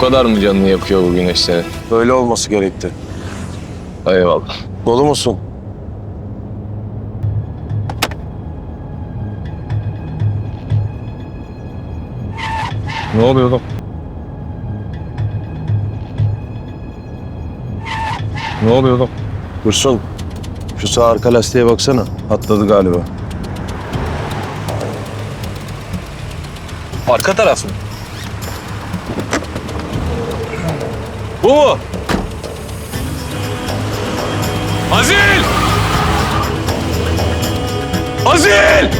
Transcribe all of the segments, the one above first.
Bu kadar mı canını yakıyor bu güneş seni? Böyle olması gerekti. Eyvallah. Dolu musun? Ne oluyor oğlum? Ne oluyor oğlum? Dursun. Şu sağ arka lastiğe baksana. Atladı galiba. Arka taraf mı? Bu mu? Azil! Azil!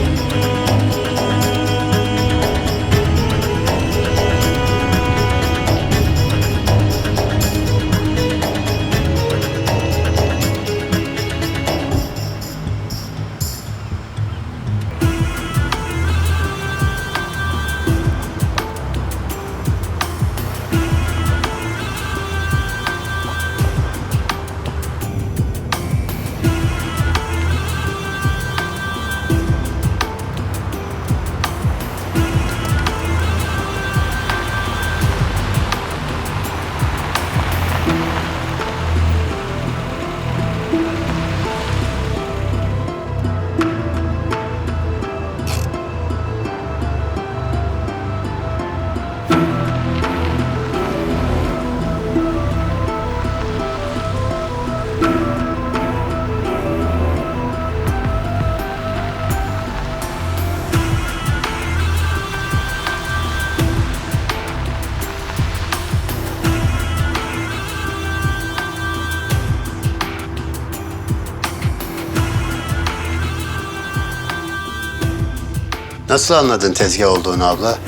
Nasıl anladın tezgah olduğunu abla?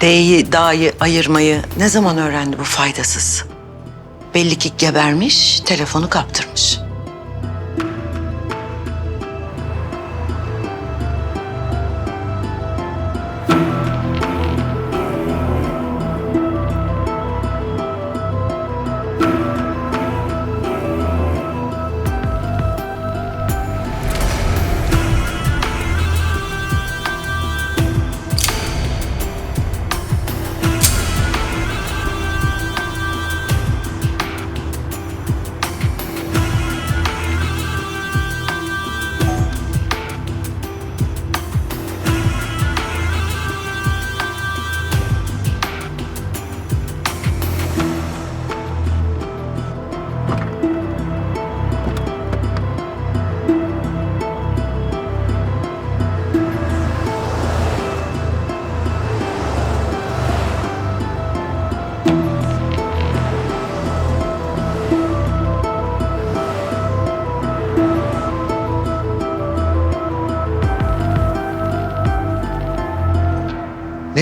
D'yi, da'yı ayırmayı ne zaman öğrendi bu faydasız? Belli ki gebermiş, telefonu kaptırmış.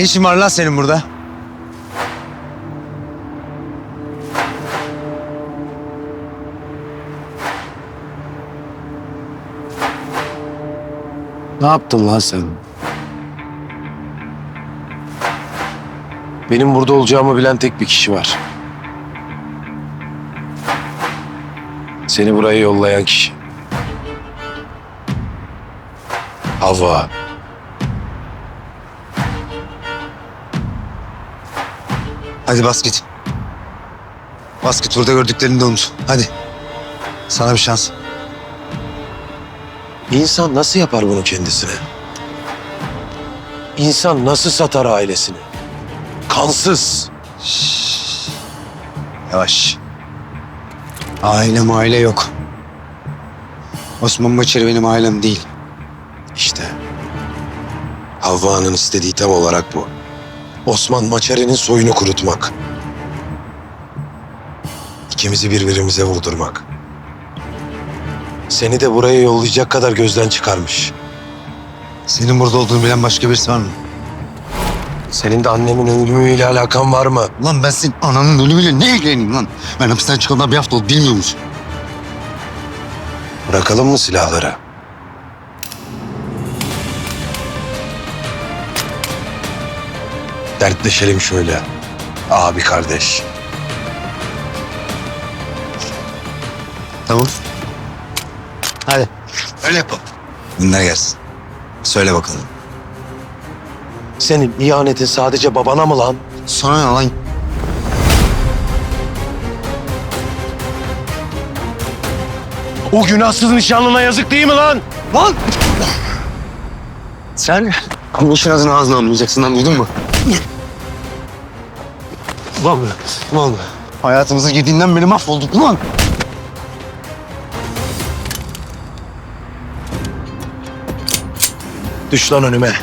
İşin var lan senin burada? Ne yaptın lan sen? Benim burada olacağımı bilen tek bir kişi var. Seni buraya yollayan kişi. Hava. Hadi bas git. Bas git burada gördüklerini de unut. Hadi. Sana bir şans. İnsan nasıl yapar bunu kendisine? İnsan nasıl satar ailesini? Kansız. Yavaş. Ailem aile yok. Osman Maçeri benim ailem değil. İşte. Havva'nın istediği tam olarak bu. Osman Maçeri'nin soyunu kurutmak. İkimizi birbirimize vurdurmak. Seni de buraya yollayacak kadar gözden çıkarmış. Senin burada olduğunu bilen başka birisi var mı? Senin de annemin ölümüyle alakan var mı? Lan ben senin ananın ölümüyle ne ilgileneyim lan? Ben hapisten çıkalı bir hafta oldu bilmiyor musun? Bırakalım mı silahları? Dertleşelim şöyle. Abi kardeş. Tamam. Hadi. Öyle yapalım. Bunlar gelsin. Söyle bakalım. Senin ihanetin sadece babana mı lan? Sana ne lan? O günahsız nişanlına yazık değil mi lan? Lan! Sen bu işin ağzını almayacaksın lan duydun mu? Lan lan. Hayatımızı yediğinden beri mahvolduk lan. Düş lan önüme.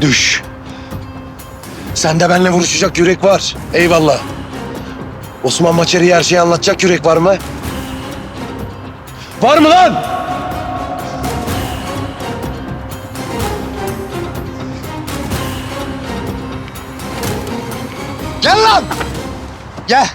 Düş. Sende benimle vuruşacak yürek var. Eyvallah. Osman Maçeri'ye her şeyi anlatacak yürek var mı? Var mı lan? Gel lan! Gel.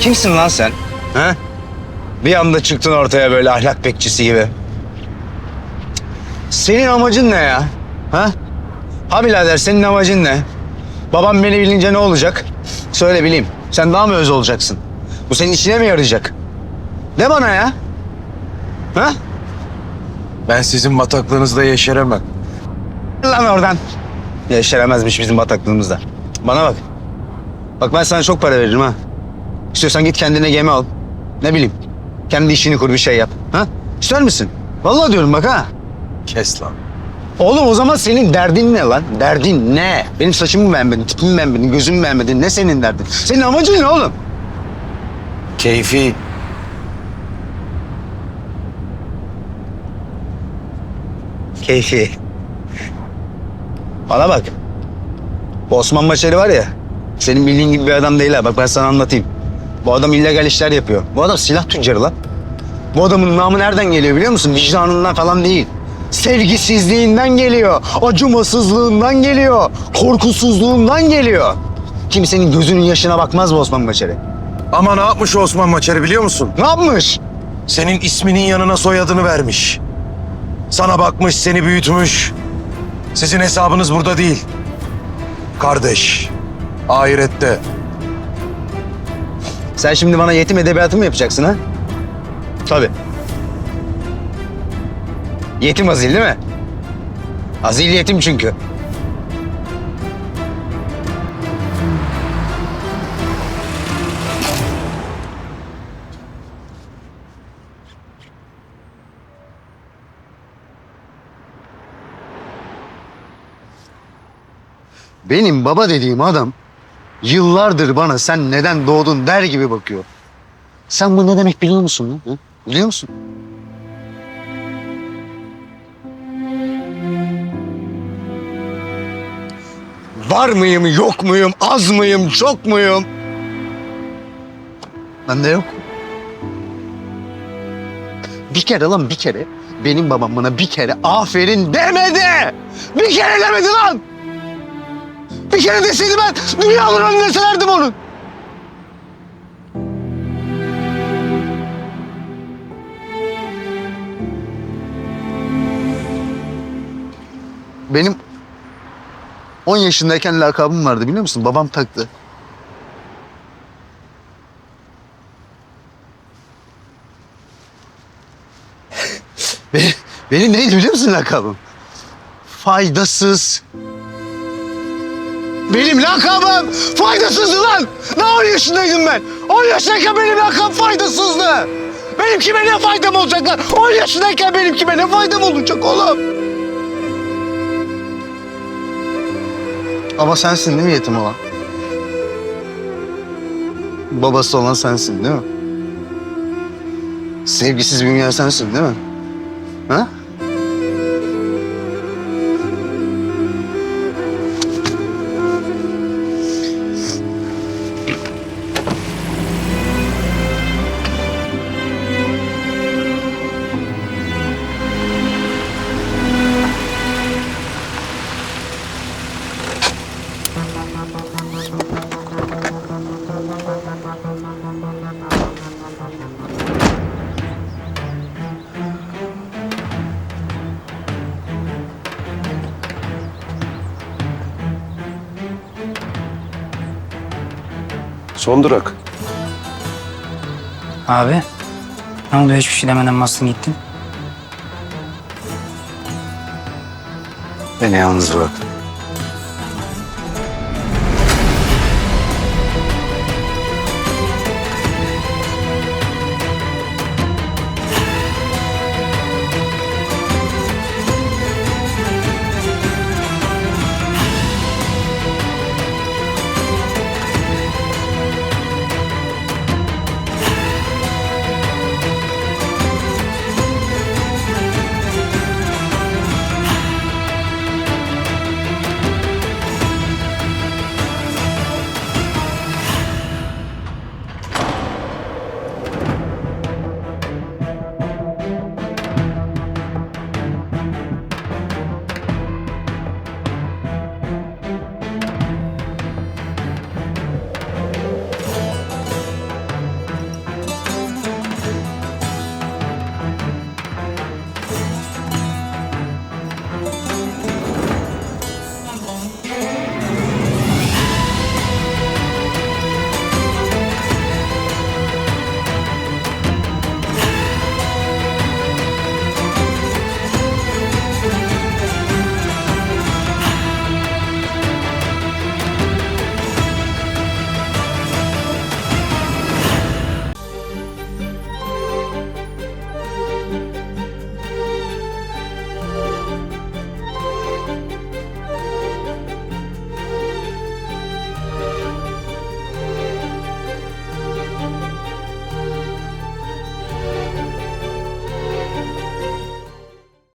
Kimsin lan sen? Ha? Bir anda çıktın ortaya böyle ahlak bekçisi gibi. Senin amacın ne ya? Ha? Ha birader senin amacın ne? Babam beni bilince ne olacak? Söyle bileyim. Sen daha mı öz olacaksın? Bu senin işine mi yarayacak? De bana ya. Ha? Ben sizin bataklığınızda yeşeremem. Lan oradan. Yeşeremezmiş bizim bataklığımızda. Bana bak. Bak ben sana çok para veririm ha. İstiyorsan git kendine gemi al. Ne bileyim. Kendi işini kur bir şey yap. Ha? İster misin? Vallahi diyorum bak ha. Kes lan. Oğlum o zaman senin derdin ne lan? Derdin ne? Benim saçımı mı beğenmedin, tipimi mi beğenmedin, gözümü mü beğenmedin? Ne senin derdin? Senin amacın ne oğlum? Keyfi. Keyfi. Bana bak. Bu Osman Maçeri var ya, senin bildiğin gibi bir adam değil ha. Bak ben sana anlatayım. Bu adam illegal işler yapıyor. Bu adam silah tüccarı lan. Bu adamın namı nereden geliyor biliyor musun? Vicdanından falan değil. Sevgisizliğinden geliyor. Acımasızlığından geliyor. Korkusuzluğundan geliyor. Kimsenin gözünün yaşına bakmaz bu Osman Maçeri. Ama ne yapmış Osman Maçeri biliyor musun? Ne yapmış? Senin isminin yanına soyadını vermiş. Sana bakmış, seni büyütmüş. Sizin hesabınız burada değil. Kardeş, ahirette. Sen şimdi bana yetim edebiyatı mı yapacaksın ha? Tabii. Yetim Azil değil mi? Azil yetim çünkü. Benim baba dediğim adam yıllardır bana sen neden doğdun der gibi bakıyor. Sen bu ne demek biliyor musun lan? hı? Biliyor musun? Var mıyım, yok muyum, az mıyım, çok muyum? Ben de yok. Bir kere lan bir kere benim babam bana bir kere aferin demedi. Bir kere demedi lan. Bir kere deseydi ben dünyanın önüne sererdim onun. Benim 10 yaşındayken lakabım vardı biliyor musun? Babam taktı. benim, benim neydi biliyor musun lakabım? Faydasız. Benim lakabım faydasızdı lan. Ne 10 yaşındaydım ben? 10 yaşındayken benim lakabım faydasızdı. Benim kime ne faydam olacak lan? 10 yaşındayken benim kime ne faydam olacak oğlum? Ama sensin değil mi yetim olan? Babası olan sensin değil mi? Sevgisiz büyüyen sensin değil mi? Ha? Son durak. Abi. Ne oldu hiçbir şey demeden bastın gittin? Beni yalnız bırak.